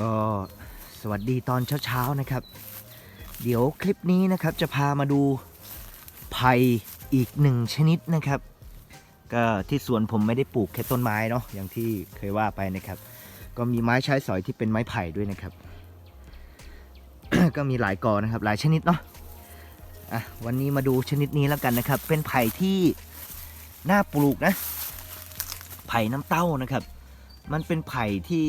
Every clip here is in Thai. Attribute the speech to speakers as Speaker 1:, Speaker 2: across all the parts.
Speaker 1: ก็สวัสดีตอนเช้าๆนะครับ เดี๋ยวคลิปนี้นะครับจะพามาดูไผ่อีกหนึ่งชนิดนะครับ ก็ที่สวนผมไม่ได้ปลูกแค่ต้นไม้เนาะอย่างที่เคยว่าไปนะครับ ก็มีไม้ใช้สอยที่เป็นไม้ไผ่ด้วยนะครับ ก็มีหลายกอนะครับ หลายชนิดเนาะอะวันนี้มาดูชนิดนี้แล้วกันนะครับ เป็นไผ่ที่น่าปลูกนะ ไผ่น้ำเต้านะครับ มันเป็นไผ่ที่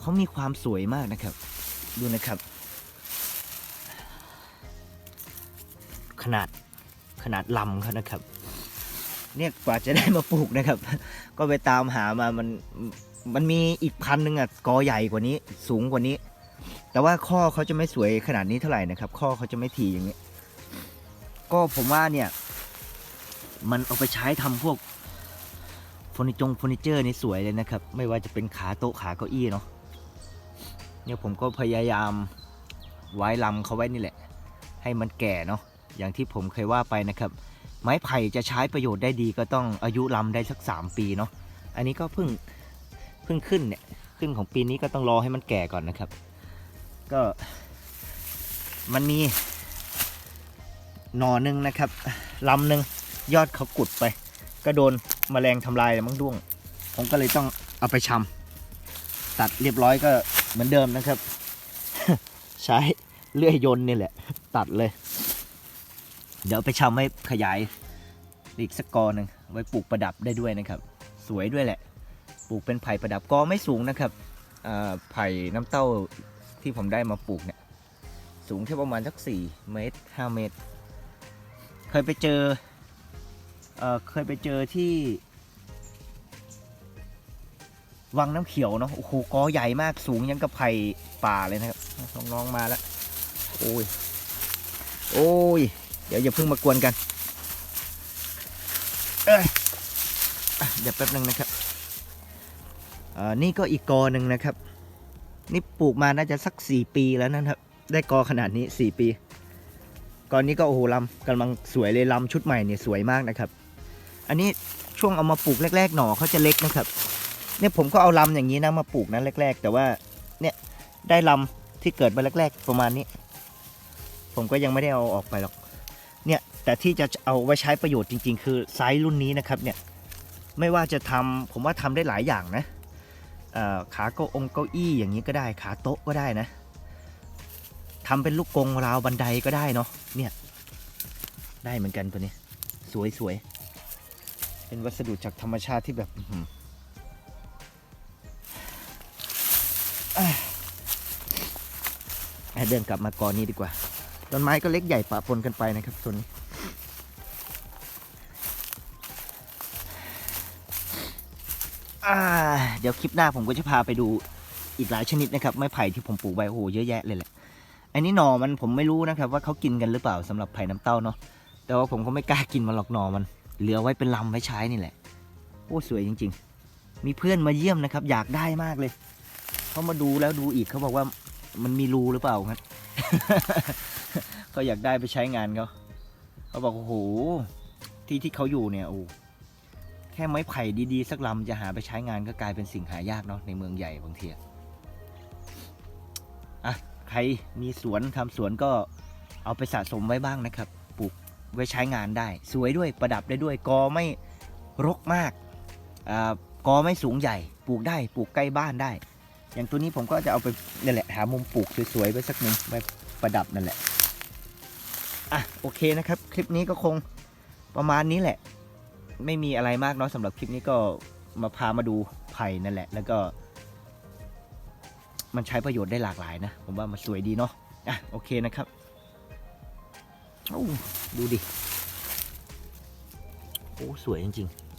Speaker 1: เขามีความสวยมากนะครับ ดูนะครับ ขนาดขนาดลำเขานะครับ เนี่ยกว่าจะได้มาปลูกนะครับ ก็ไปตามหามามันมันมีอีกพันหนึ่งอะกอใหญ่กว่านี้ สูงกว่านี้ แต่ว่าข้อเขาจะไม่สวยขนาดนี้เท่าไหร่นะครับ ข้อเขาจะไม่ทีอย่างนี้ ก็ผมว่าเนี่ย มันเอาไปใช้ทำพวกเฟอร์นิจงเฟอร์นิเจอร์นี่สวยเลยนะครับ ไม่ว่าจะเป็นขาโต๊ะขาเก้าอี้เนาะ เนี่ยผมก็พยายามไว้ลำเขาไว้นี่แหละ ให้มันแก่เนาะอย่างที่ผมเคยว่าไปนะครับ ไม้ไผ่จะใช้ประโยชน์ได้ดีก็ต้องอายุลำได้สัก 3 ปีเนาะอันนี้ก็เพิ่งเพิ่งขึ้นเนี่ยขึ้นของปีนี้ก็ต้องรอให้มันแก่ก่อนนะครับ ก็มันมีหนอหนึ่งนะครับลำหนึ่งยอดเขากุดไป ก็โดนแมลงทำลายมั้งด้วง ผมก็เลยต้องเอาไปชำตัดเรียบร้อยก็ เหมือนเดิมนะครับ ใช้เลื่อยยนต์นี่แหละ ตัดเลย เดี๋ยวไปชำให้ขยายอีกสักกอหนึ่งไว้ปลูกประดับได้ด้วยนะครับ สวยด้วยแหละ ปลูกเป็นไผ่ประดับกอไม่สูงนะครับอ่าไผ่น้ำเต้าที่ผมได้มาปลูกเนี่ยสูงแค่ประมาณสัก4เมตร5เมตร เคยไปเจอเออเคยไปเจอที่ วังน้ำเขียวเนาะโอ้โหกอใหญ่มากสูงยังกับไผ่ป่าเลยนะครับน้องๆมาแล้วโอ้ยโอ้ยเดี๋ยวอย่าเพิ่งมากวนกันเอ้ยอะเดี๋ยวแป๊บนึงนะครับอ่านี่ก็อีกกอหนึ่งนะครับ นี่ปลูกมาน่าจะสักสี่ปีแล้วนะครับ ได้กอขนาดนี้สี่ปีกอนนี้ก็โอ้โหลำกำลังสวยเลยลำชุดใหม่เนี่ยสวยมากนะครับ อันนี้ช่วงเอามาปลูกแรก ๆ หน่อเขาจะเล็กนะครับ เนี่ยผมก็เอาลำอย่างนี้นะมาปลูกนะแรก ๆ แต่ว่าเนี่ยได้ลำที่เกิดมาแรก ๆ ประมาณนี้ ผมก็ยังไม่ได้เอาออกไปหรอก เนี่ยแต่ที่จะเอาไว้ใช้ประโยชน์จริง ๆ คือไซส์รุ่นนี้นะครับเนี่ยไม่ว่าจะทำผมว่าทำได้หลายอย่างนะขาเก้าองเก้าอี้อย่างนี้ก็ได้ ขาโต๊ะก็ได้นะทำเป็นลูกกงราวบันไดก็ได้เนาะเนี่ยได้เหมือนกันตัวนี้ สวยๆเป็นวัสดุจากธรรมชาติที่แบบ เดินกลับมาก่อนนี้ดีกว่า ต้นไม้ก็เล็กใหญ่ปะปนกันไปนะครับส่วนนี้ เดี๋ยวคลิปหน้าผมก็จะพาไปดูอีกหลายชนิดนะครับ ไม้ไผ่ที่ผมปลูกไว้โอ้โหเยอะแยะเลยแหละ อันนี้หน่อมันผมไม่รู้นะครับ ว่าเขากินกันหรือเปล่าสำหรับไผ่น้ำเต้าเนาะ แต่ว่าผมก็ไม่กล้ากินมันหรอกหน่อมัน เหลือไว้เป็นลำไว้ใช้นี่แหละ โอ้สวยจริง ๆ มีเพื่อนมาเยี่ยมนะครับ อยากได้มากเลย เขามาดูแล้วดูอีกเขาบอกว่า มันมีรูหรือเปล่าครับเขาอยากได้ไปใช้งานเขาเขาบอกโอ้โหที่ที่เขาอยู่เนี่ยโอ้แค่ไม้ไผ่ดีๆ สักลำจะหาไปใช้งานก็กลายเป็นสิ่งหายากเนาะในเมืองใหญ่บางทีอะอะใครมีสวนทำสวนก็เอาไปสะสมไว้บ้างนะครับ ปลูกไว้ใช้งานได้ สวยด้วยประดับได้ด้วยกอไม่รกมากอ่ากอไม่สูงใหญ่ ปลูกได้ปลูกใกล้บ้านได้ อย่างตัวนี้ผมก็จะเอาไปนี่แหละหามุมปลูกสวยๆไว้สักมุมไว้ประดับนั่นแหละอะโอเคนะครับ คลิปนี้ก็คงประมาณนี้แหละ ไม่มีอะไรมากเนาะสำหรับคลิปนี้ก็มาพามาดูไผ่นั่นแหละ แล้วก็ มันใช้ประโยชน์ได้หลากหลายนะ ผมว่ามันสวยดีเนาะอะโอเคนะครับโอ้ดูดิโอ้สวยจริงๆ